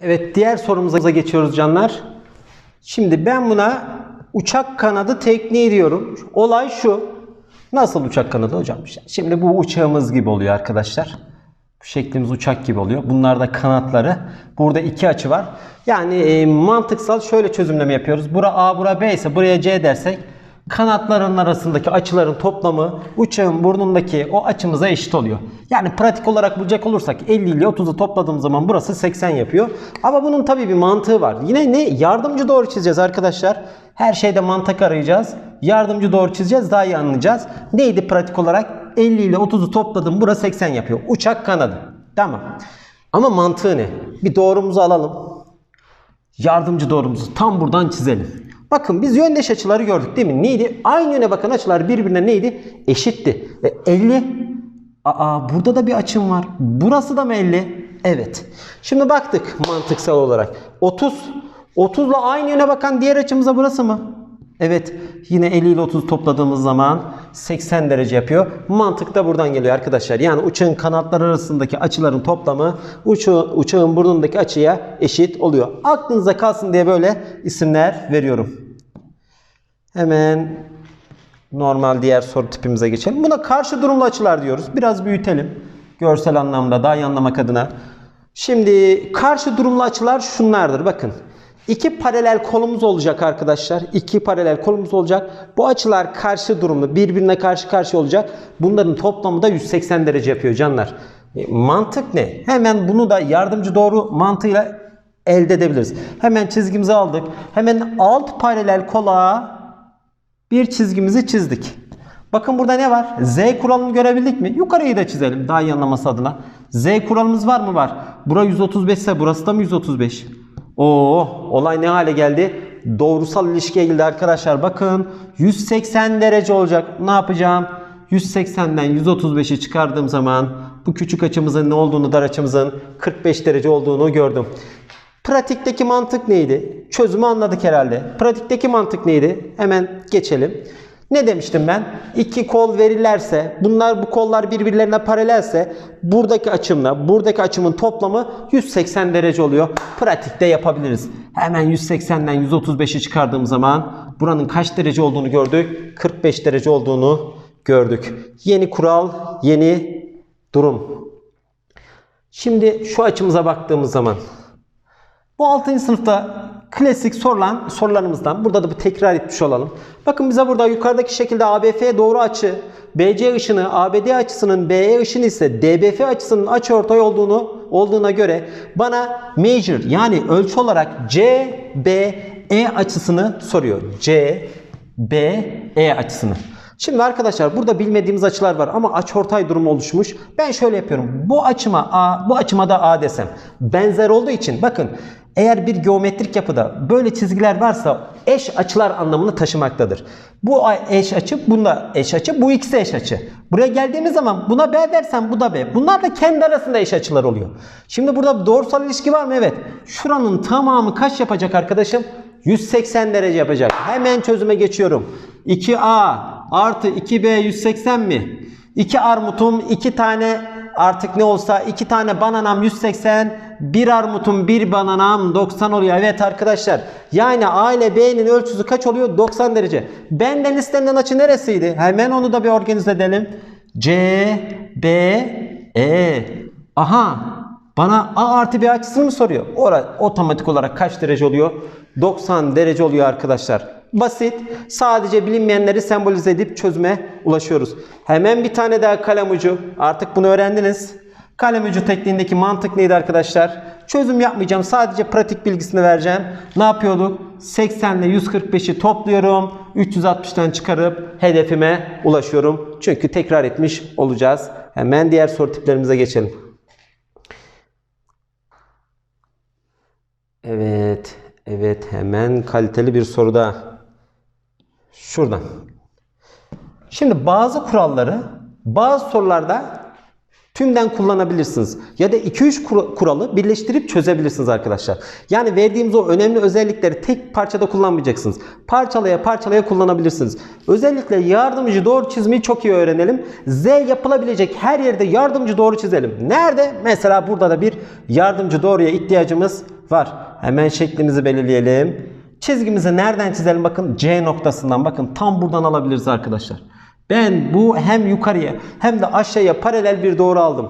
Evet diğer sorumuza geçiyoruz canlar. Şimdi ben buna uçak kanadı tekniği diyorum. Olay şu. Nasıl uçak kanadı hocam? Şimdi bu uçağımız gibi oluyor arkadaşlar. Bu şeklimiz uçak gibi oluyor. Bunlar da kanatları. Burada iki açı var. Yani e, mantıksal şöyle çözümleme yapıyoruz. Bura A, bura B ise buraya C dersek kanatların arasındaki açıların toplamı uçağın burnundaki o açımıza eşit oluyor. Yani pratik olarak bulacak olursak 50 ile 30'u topladığım zaman burası 80 yapıyor. Ama bunun tabii bir mantığı var. Yine ne? Yardımcı doğru çizeceğiz arkadaşlar. Her şeyde mantık arayacağız. Yardımcı doğru çizeceğiz. Daha iyi anlayacağız. Neydi pratik olarak? 50 ile 30'u topladım. Burası 80 yapıyor. Uçak kanadı. Tamam. Ama mantığı ne? Bir doğrumuzu alalım. Yardımcı doğrumuzu tam buradan çizelim. Bakın biz yöndeş açıları gördük değil mi? Neydi? Aynı yöne bakan açılar birbirine neydi? Eşitti. E, 50. Aa burada da bir açım var. Burası da mı 50? Evet. Şimdi baktık mantıksal olarak. 30. 30 ile aynı yöne bakan diğer açımıza burası mı? Evet. Yine 50 ile 30 topladığımız zaman 80 derece yapıyor. Mantık da buradan geliyor arkadaşlar. Yani uçağın kanatları arasındaki açıların toplamı uçağın, uçağın burnundaki açıya eşit oluyor. Aklınıza kalsın diye böyle isimler veriyorum. Hemen normal diğer soru tipimize geçelim. Buna karşı durumlu açılar diyoruz. Biraz büyütelim. Görsel anlamda daha iyi anlamak adına. Şimdi karşı durumlu açılar şunlardır. Bakın. İki paralel kolumuz olacak arkadaşlar. İki paralel kolumuz olacak. Bu açılar karşı durumlu. Birbirine karşı karşı olacak. Bunların toplamı da 180 derece yapıyor canlar. E, mantık ne? Hemen bunu da yardımcı doğru mantığıyla elde edebiliriz. Hemen çizgimizi aldık. Hemen alt paralel kola bir çizgimizi çizdik. Bakın burada ne var? Z kuralını görebildik mi? Yukarıyı da çizelim daha iyi anlaması adına. Z kuralımız var mı? Var. Bura 135 ise burası da mı 135? Oo, olay ne hale geldi? Doğrusal ilişkiye geldi arkadaşlar. Bakın 180 derece olacak. Ne yapacağım? 180'den 135'i çıkardığım zaman bu küçük açımızın ne olduğunu, dar açımızın 45 derece olduğunu gördüm. Pratikteki mantık neydi? Çözümü anladık herhalde. Pratikteki mantık neydi? Hemen geçelim. Ne demiştim ben? İki kol verirlerse, bunlar bu kollar birbirlerine paralelse buradaki açımla buradaki açımın toplamı 180 derece oluyor. Pratikte yapabiliriz. Hemen 180'den 135'i çıkardığım zaman buranın kaç derece olduğunu gördük? 45 derece olduğunu gördük. Yeni kural, yeni durum. Şimdi şu açımıza baktığımız zaman bu 6. sınıfta klasik sorulan sorularımızdan burada da bir tekrar etmiş olalım. Bakın bize burada yukarıdaki şekilde ABF doğru açı, BC ışını ABD açısının BE ışını ise DBF açısının açıortay olduğunu olduğuna göre bana major yani ölçü olarak CBE açısını soruyor. CBE açısını. Şimdi arkadaşlar burada bilmediğimiz açılar var ama açıortay durumu oluşmuş. Ben şöyle yapıyorum. Bu açıma A, bu açıma da A desem. Benzer olduğu için bakın eğer bir geometrik yapıda böyle çizgiler varsa eş açılar anlamını taşımaktadır. Bu eş açı, bunda eş açı, bu ikisi eş açı. Buraya geldiğimiz zaman buna B dersem bu da B. Bunlar da kendi arasında eş açılar oluyor. Şimdi burada doğrusal ilişki var mı? Evet. Şuranın tamamı kaç yapacak arkadaşım? 180 derece yapacak. Hemen çözüme geçiyorum. 2A artı 2B 180 mi? 2 armutum 2 tane artık ne olsa 2 tane bananam 180 bir armutum bir bananam 90 oluyor. Evet arkadaşlar yani A ile B'nin ölçüsü kaç oluyor? 90 derece. Benden istenilen açı neresiydi? Hemen onu da bir organize edelim. C, B, E. Aha bana A artı B açısını mı soruyor? Orada otomatik olarak kaç derece oluyor? 90 derece oluyor arkadaşlar. Basit. Sadece bilinmeyenleri sembolize edip çözüme ulaşıyoruz. Hemen bir tane daha kalem ucu. Artık bunu öğrendiniz. Kalem ucu tekniğindeki mantık neydi arkadaşlar? Çözüm yapmayacağım. Sadece pratik bilgisini vereceğim. Ne yapıyorduk? 80 ile 145'i topluyorum. 360'tan çıkarıp hedefime ulaşıyorum. Çünkü tekrar etmiş olacağız. Hemen diğer soru tiplerimize geçelim. Evet. Evet hemen kaliteli bir soru daha. Şuradan. Şimdi bazı kuralları bazı sorularda tümden kullanabilirsiniz. Ya da 2-3 kuralı birleştirip çözebilirsiniz arkadaşlar. Yani verdiğimiz o önemli özellikleri tek parçada kullanmayacaksınız. Parçalaya parçalaya kullanabilirsiniz. Özellikle yardımcı doğru çizmeyi çok iyi öğrenelim. Z yapılabilecek her yerde yardımcı doğru çizelim. Nerede? Mesela burada da bir yardımcı doğruya ihtiyacımız Var. Hemen şeklimizi belirleyelim. Çizgimizi nereden çizelim? Bakın C noktasından. Bakın tam buradan alabiliriz arkadaşlar. Ben bu hem yukarıya hem de aşağıya paralel bir doğru aldım.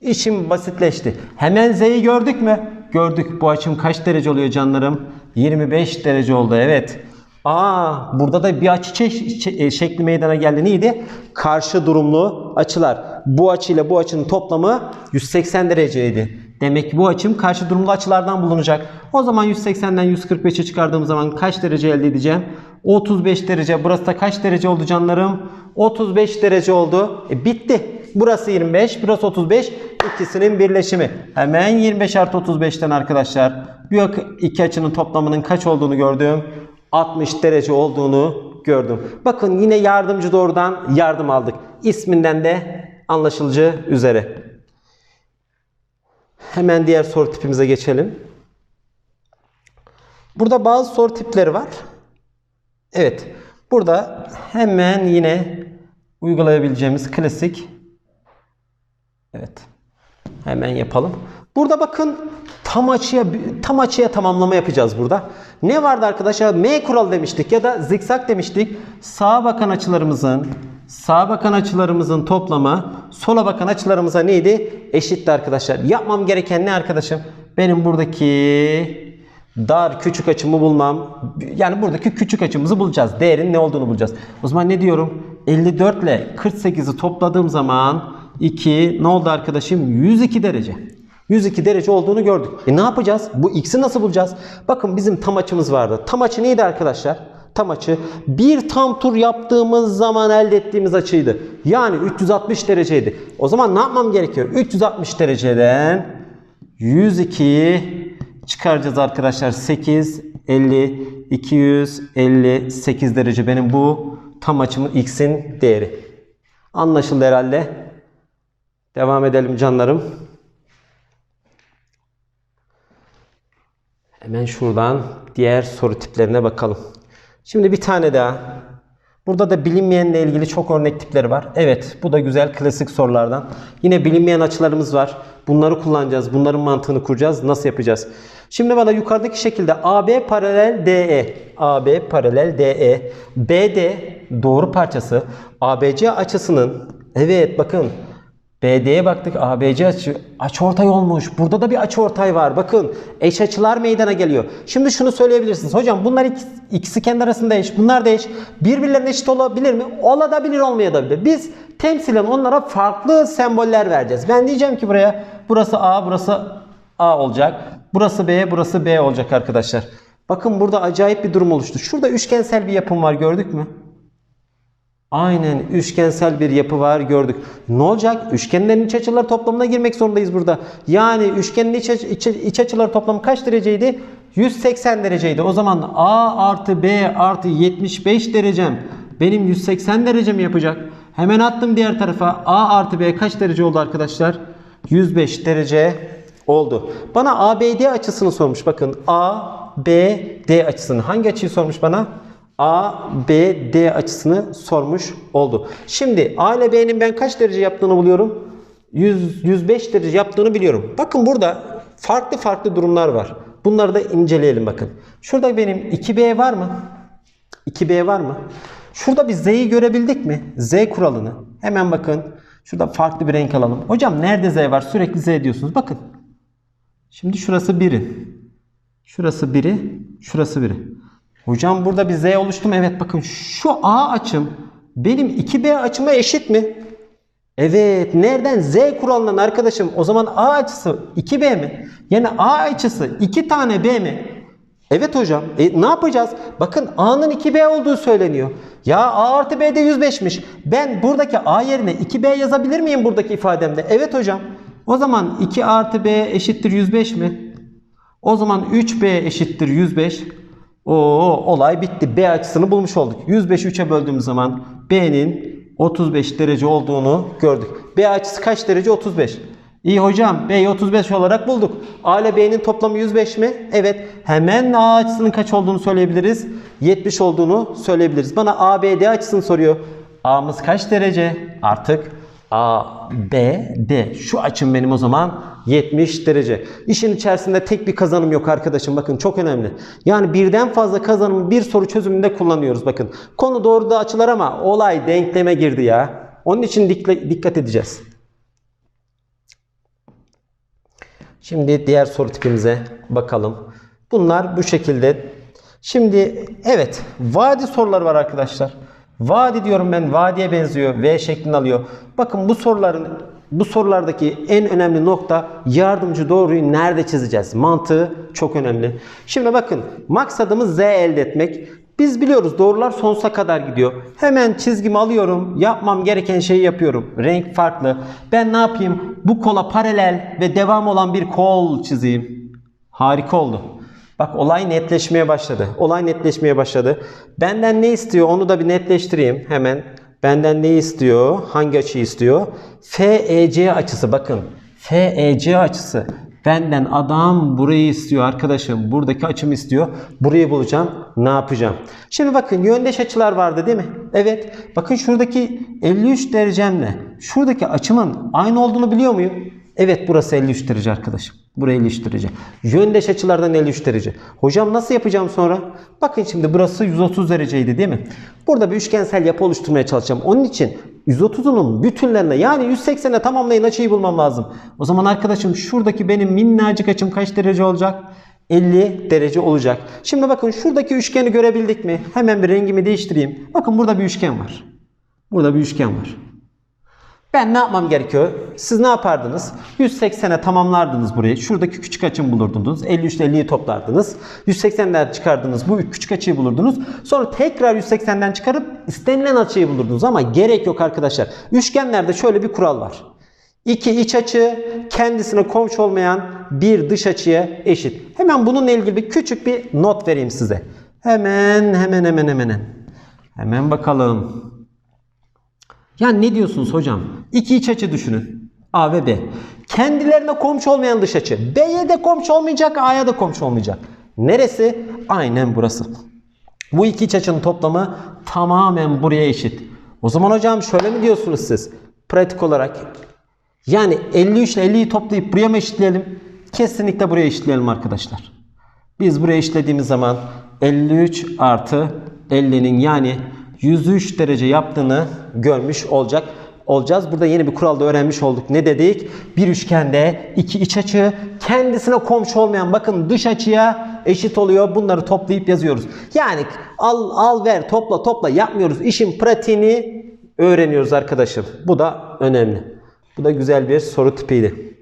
İşim basitleşti. Hemen Z'yi gördük mü? Gördük. Bu açım kaç derece oluyor canlarım? 25 derece oldu. Evet. Aa, burada da bir açı e, şekli meydana geldi. Neydi? Karşı durumlu açılar. Bu açıyla bu açının toplamı 180 dereceydi. Demek ki bu açım karşı durumlu açılardan bulunacak. O zaman 180'den 145'e çıkardığım zaman kaç derece elde edeceğim? 35 derece. Burası da kaç derece oldu canlarım? 35 derece oldu. E, bitti. Burası 25, burası 35. İkisinin birleşimi. Hemen 25 artı 35'ten arkadaşlar bu iki açının toplamının kaç olduğunu gördüm. 60 derece olduğunu gördüm. Bakın yine yardımcı doğrudan yardım aldık. İsminden de anlaşılacağı üzere. Hemen diğer soru tipimize geçelim. Burada bazı soru tipleri var. Evet. Burada hemen yine uygulayabileceğimiz klasik Evet. Hemen yapalım. Burada bakın tam açıya tam açıya tamamlama yapacağız burada. Ne vardı arkadaşlar? M kuralı demiştik ya da zikzak demiştik. Sağa bakan açılarımızın sağa bakan açılarımızın toplamı sola bakan açılarımıza neydi? Eşitti arkadaşlar. Yapmam gereken ne arkadaşım? Benim buradaki dar küçük açımı bulmam. Yani buradaki küçük açımızı bulacağız. Değerin ne olduğunu bulacağız. O zaman ne diyorum? 54 ile 48'i topladığım zaman 2 ne oldu arkadaşım? 102 derece. 102 derece olduğunu gördük. E ne yapacağız? Bu x'i nasıl bulacağız? Bakın bizim tam açımız vardı. Tam açı neydi arkadaşlar? Tam açı bir tam tur yaptığımız zaman elde ettiğimiz açıydı. Yani 360 dereceydi. O zaman ne yapmam gerekiyor? 360 dereceden 102'yi çıkaracağız arkadaşlar. 8, 50, 258 derece benim bu tam açımın x'in değeri. Anlaşıldı herhalde. Devam edelim canlarım. Hemen şuradan diğer soru tiplerine bakalım. Şimdi bir tane daha. Burada da bilinmeyenle ilgili çok örnek tipleri var. Evet bu da güzel klasik sorulardan. Yine bilinmeyen açılarımız var. Bunları kullanacağız. Bunların mantığını kuracağız. Nasıl yapacağız? Şimdi bana yukarıdaki şekilde AB paralel DE. AB paralel DE. BD doğru parçası. ABC açısının evet bakın BD'ye baktık. ABC açı açıortay olmuş. Burada da bir açıortay var. Bakın eş açılar meydana geliyor. Şimdi şunu söyleyebilirsiniz. Hocam bunlar ikisi, ikisi kendi arasında eş. Bunlar da eş. Birbirlerine eşit olabilir mi? Olabilir olmayabilir. Biz temsilen onlara farklı semboller vereceğiz. Ben diyeceğim ki buraya burası A, burası A olacak. Burası B, burası B olacak arkadaşlar. Bakın burada acayip bir durum oluştu. Şurada üçgensel bir yapım var gördük mü? Aynen üçgensel bir yapı var gördük. Ne olacak? Üçgenlerin iç açıları toplamına girmek zorundayız burada. Yani üçgenin iç, iç, iç açıları toplamı kaç dereceydi? 180 dereceydi. O zaman A artı B artı 75 derecem benim 180 derecemi yapacak. Hemen attım diğer tarafa. A artı B kaç derece oldu arkadaşlar? 105 derece oldu. Bana ABD açısını sormuş. Bakın ABD açısını. Hangi açıyı sormuş bana? A, B, D açısını sormuş oldu. Şimdi A ile B'nin ben kaç derece yaptığını buluyorum? 100, 105 derece yaptığını biliyorum. Bakın burada farklı farklı durumlar var. Bunları da inceleyelim bakın. Şurada benim 2B var mı? 2B var mı? Şurada bir Z'yi görebildik mi? Z kuralını. Hemen bakın. Şurada farklı bir renk alalım. Hocam nerede Z var? Sürekli Z diyorsunuz. Bakın. Şimdi şurası 1'i. Şurası 1'i. Şurası 1'i. Hocam burada bir Z oluştu mu? Evet bakın şu A açım benim 2B açıma eşit mi? Evet. Nereden? Z kuralından arkadaşım. O zaman A açısı 2B mi? Yani A açısı 2 tane B mi? Evet hocam. E, ne yapacağız? Bakın A'nın 2B olduğu söyleniyor. Ya A artı B'de 105'miş. Ben buradaki A yerine 2B yazabilir miyim buradaki ifademde? Evet hocam. O zaman 2 artı B eşittir 105 mi? O zaman 3B eşittir 105. Oo olay bitti. B açısını bulmuş olduk. 105'i 3'e böldüğümüz zaman B'nin 35 derece olduğunu gördük. B açısı kaç derece? 35. İyi hocam B'yi 35 olarak bulduk. A ile B'nin toplamı 105 mi? Evet. Hemen A açısının kaç olduğunu söyleyebiliriz. 70 olduğunu söyleyebiliriz. Bana ABD açısını soruyor. A'mız kaç derece? Artık A, B, D. Şu açım benim o zaman 70 derece. İşin içerisinde tek bir kazanım yok arkadaşım. Bakın çok önemli. Yani birden fazla kazanımı bir soru çözümünde kullanıyoruz. Bakın konu doğru da açılar ama olay denkleme girdi ya. Onun için dikkat edeceğiz. Şimdi diğer soru tipimize bakalım. Bunlar bu şekilde. Şimdi evet vadi soruları var arkadaşlar. Vadi diyorum ben vadiye benziyor. V şeklini alıyor. Bakın bu soruların bu sorulardaki en önemli nokta yardımcı doğruyu nerede çizeceğiz? Mantığı çok önemli. Şimdi bakın maksadımız Z elde etmek. Biz biliyoruz doğrular sonsuza kadar gidiyor. Hemen çizgimi alıyorum. Yapmam gereken şeyi yapıyorum. Renk farklı. Ben ne yapayım? Bu kola paralel ve devam olan bir kol çizeyim. Harika oldu. Bak olay netleşmeye başladı. Olay netleşmeye başladı. Benden ne istiyor onu da bir netleştireyim hemen. Benden ne istiyor? Hangi açıyı istiyor? FEC açısı bakın. FEC açısı. Benden adam burayı istiyor arkadaşım. Buradaki açımı istiyor. Burayı bulacağım. Ne yapacağım? Şimdi bakın yöndeş açılar vardı değil mi? Evet. Bakın şuradaki 53 derecemle şuradaki açımın aynı olduğunu biliyor muyum? Evet burası 53 derece arkadaşım. Burası 53 derece. Yöndeş açılardan 53 derece. Hocam nasıl yapacağım sonra? Bakın şimdi burası 130 dereceydi değil mi? Burada bir üçgensel yapı oluşturmaya çalışacağım. Onun için 130'unun bütünlerine yani 180'e tamamlayın açıyı bulmam lazım. O zaman arkadaşım şuradaki benim minnacık açım kaç derece olacak? 50 derece olacak. Şimdi bakın şuradaki üçgeni görebildik mi? Hemen bir rengimi değiştireyim. Bakın burada bir üçgen var. Burada bir üçgen var. Ben ne yapmam gerekiyor? Siz ne yapardınız? 180'e tamamlardınız burayı. Şuradaki küçük açımı bulurdunuz. 53 ile 50'yi toplardınız. 180'den çıkardınız. Bu küçük açıyı bulurdunuz. Sonra tekrar 180'den çıkarıp istenilen açıyı bulurdunuz. Ama gerek yok arkadaşlar. Üçgenlerde şöyle bir kural var. İki iç açı kendisine komşu olmayan bir dış açıya eşit. Hemen bununla ilgili bir küçük bir not vereyim size. Hemen hemen hemen hemen. Hemen bakalım. Yani ne diyorsunuz hocam? İki iç açı düşünün. A ve B. Kendilerine komşu olmayan dış açı. B'ye de komşu olmayacak, A'ya da komşu olmayacak. Neresi? Aynen burası. Bu iki iç açının toplamı tamamen buraya eşit. O zaman hocam şöyle mi diyorsunuz siz? Pratik olarak. Yani 53 ile 50'yi toplayıp buraya mı eşitleyelim? Kesinlikle buraya eşitleyelim arkadaşlar. Biz buraya eşitlediğimiz zaman 53 artı 50'nin yani 103 derece yaptığını görmüş olacak olacağız. Burada yeni bir kuralda öğrenmiş olduk. Ne dedik? Bir üçgende iki iç açı kendisine komşu olmayan bakın dış açıya eşit oluyor. Bunları toplayıp yazıyoruz. Yani al al ver topla topla yapmıyoruz. İşin pratiğini öğreniyoruz arkadaşım. Bu da önemli. Bu da güzel bir soru tipiydi.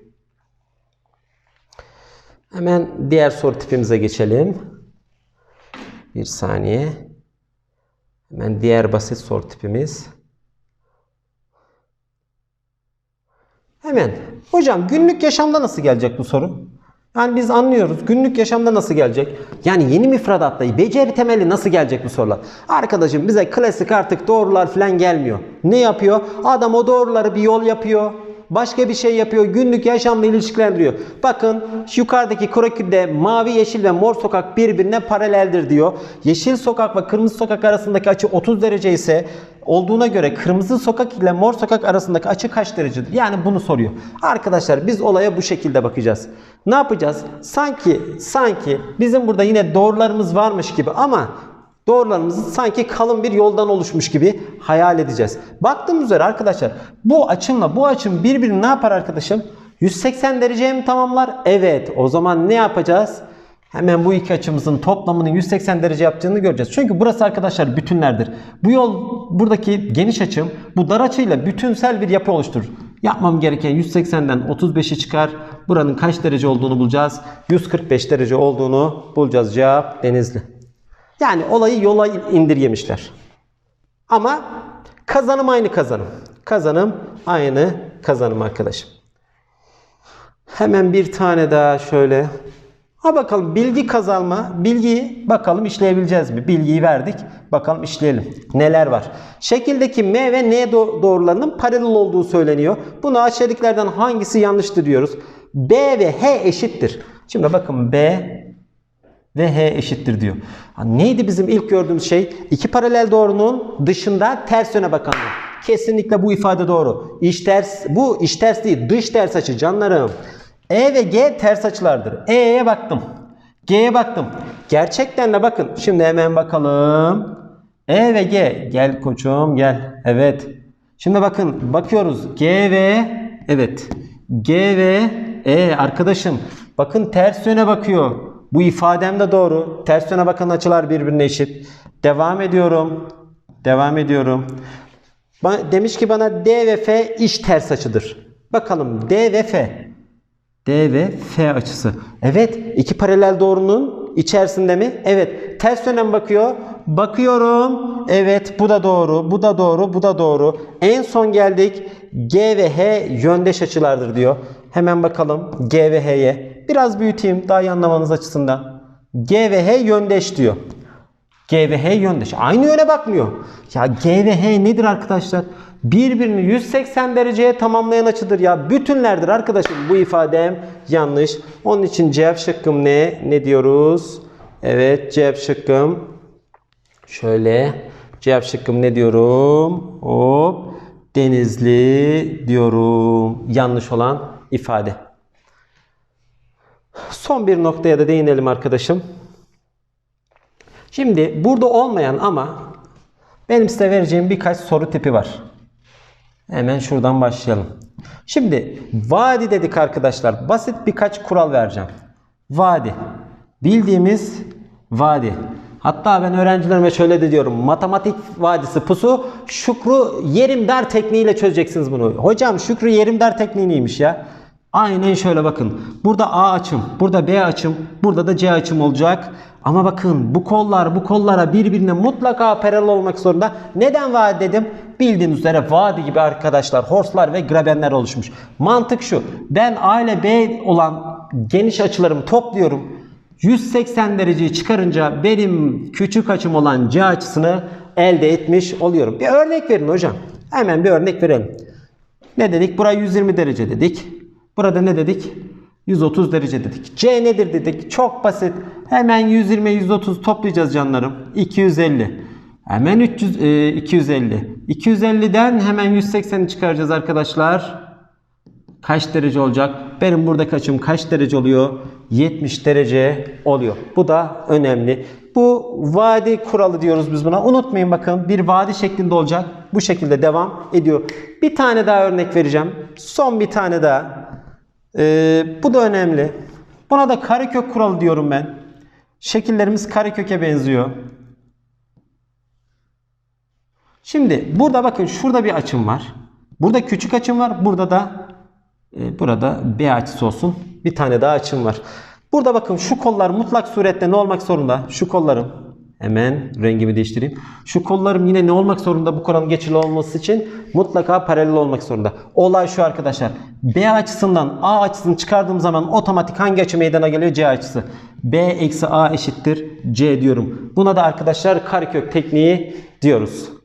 Hemen diğer soru tipimize geçelim. Bir saniye. Hemen diğer basit soru tipimiz. Hemen. Hocam günlük yaşamda nasıl gelecek bu soru? Yani biz anlıyoruz. Günlük yaşamda nasıl gelecek? Yani yeni müfredatta beceri temeli nasıl gelecek bu sorular? Arkadaşım bize klasik artık doğrular falan gelmiyor. Ne yapıyor? Adam o doğruları bir yol yapıyor. Başka bir şey yapıyor. Günlük yaşamla ilişkilendiriyor. Bakın yukarıdaki krokide mavi, yeşil ve mor sokak birbirine paraleldir diyor. Yeşil sokak ve kırmızı sokak arasındaki açı 30 derece ise olduğuna göre kırmızı sokak ile mor sokak arasındaki açı kaç derecedir? Yani bunu soruyor. Arkadaşlar biz olaya bu şekilde bakacağız. Ne yapacağız? Sanki sanki bizim burada yine doğrularımız varmış gibi ama doğrularımızı sanki kalın bir yoldan oluşmuş gibi hayal edeceğiz. Baktığımız üzere arkadaşlar bu açımla bu açım birbirini ne yapar arkadaşım? 180 dereceye mi tamamlar? Evet. O zaman ne yapacağız? Hemen bu iki açımızın toplamının 180 derece yaptığını göreceğiz. Çünkü burası arkadaşlar bütünlerdir. Bu yol buradaki geniş açım bu dar açıyla bütünsel bir yapı oluşturur. Yapmam gereken 180'den 35'i çıkar. Buranın kaç derece olduğunu bulacağız. 145 derece olduğunu bulacağız. Cevap Denizli. Yani olayı yola indirgemişler. Ama kazanım aynı kazanım. Kazanım aynı kazanım arkadaşım. Hemen bir tane daha şöyle. Ha bakalım bilgi kazanma. Bilgiyi bakalım işleyebileceğiz mi? Bilgiyi verdik. Bakalım işleyelim. Neler var? Şekildeki M ve N doğrularının paralel olduğu söyleniyor. Bunu aşağıdakilerden hangisi yanlıştır diyoruz. B ve H eşittir. Şimdi bakın B ve H eşittir diyor. Neydi bizim ilk gördüğümüz şey? İki paralel doğrunun dışında ters yöne bakanlığı. Kesinlikle bu ifade doğru. İç ters, bu iç ters değil, dış ters açı canlarım. E ve G ters açılardır. E'ye baktım. G'ye baktım. Gerçekten de bakın. Şimdi hemen bakalım. E ve G. Gel koçum gel. Evet. Şimdi bakın bakıyoruz. G ve evet. G ve E arkadaşım. Bakın ters yöne bakıyor. Bu ifadem de doğru. Ters yöne bakan açılar birbirine eşit. Devam ediyorum. Devam ediyorum. Demiş ki bana D ve F iç ters açıdır. Bakalım D ve F. D ve F açısı. Evet, iki paralel doğrunun içerisinde mi? Evet. Ters yöne bakıyor? Bakıyorum. Evet, bu da doğru, bu da doğru, bu da doğru. En son geldik. G ve H yöndeş açılardır diyor. Hemen bakalım G ve H'ye. Biraz büyüteyim daha iyi anlamanız açısından. G ve H yöndeş diyor. G ve H yöndeş. Aynı yöne bakmıyor. Ya G ve H nedir arkadaşlar? Birbirini 180 dereceye tamamlayan açıdır ya. Bütünlerdir arkadaşım. Bu ifadem yanlış. Onun için cevap şıkkım ne? Ne diyoruz? Evet cevap şıkkım. Şöyle. Cevap şıkkım ne diyorum? Hop. Denizli diyorum. Yanlış olan ifade. Son bir noktaya da değinelim arkadaşım. Şimdi burada olmayan ama benim size vereceğim birkaç soru tipi var. Hemen şuradan başlayalım. Şimdi vadi dedik arkadaşlar. Basit birkaç kural vereceğim. Vadi. Bildiğimiz vadi. Hatta ben öğrencilerime şöyle de diyorum. Matematik vadisi pusu şükru yerim dar tekniğiyle çözeceksiniz bunu. Hocam şükrü yerim dar tekniği neymiş ya? Aynen şöyle bakın. Burada A açım, burada B açım, burada da C açım olacak. Ama bakın bu kollar bu kollara birbirine mutlaka paralel olmak zorunda. Neden vadi dedim? Bildiğiniz üzere vadi gibi arkadaşlar horslar ve grabenler oluşmuş. Mantık şu. Ben A ile B olan geniş açılarımı topluyorum. 180 dereceyi çıkarınca benim küçük açım olan C açısını elde etmiş oluyorum. Bir örnek verin hocam. Hemen bir örnek verelim. Ne dedik? Buraya 120 derece dedik. Burada ne dedik? 130 derece dedik. C nedir dedik? Çok basit. Hemen 120 130 toplayacağız canlarım. 250. Hemen 300 e, 250. 250'den hemen 180'i çıkaracağız arkadaşlar. Kaç derece olacak? Benim buradaki açım kaç derece oluyor? 70 derece oluyor. Bu da önemli. Bu vadi kuralı diyoruz biz buna. Unutmayın bakın bir vadi şeklinde olacak. Bu şekilde devam ediyor. Bir tane daha örnek vereceğim. Son bir tane daha. Ee, bu da önemli. Buna da karekök kuralı diyorum ben. Şekillerimiz kareköke benziyor. Şimdi burada bakın şurada bir açım var. Burada küçük açım var. Burada da e, burada B açısı olsun. Bir tane daha açım var. Burada bakın şu kollar mutlak surette ne olmak zorunda? Şu kollarım. Hemen rengimi değiştireyim. Şu kollarım yine ne olmak zorunda bu kuralın geçerli olması için? Mutlaka paralel olmak zorunda. Olay şu arkadaşlar. B açısından A açısını çıkardığım zaman otomatik hangi açı meydana geliyor? C açısı. B eksi A eşittir C diyorum. Buna da arkadaşlar karekök tekniği diyoruz.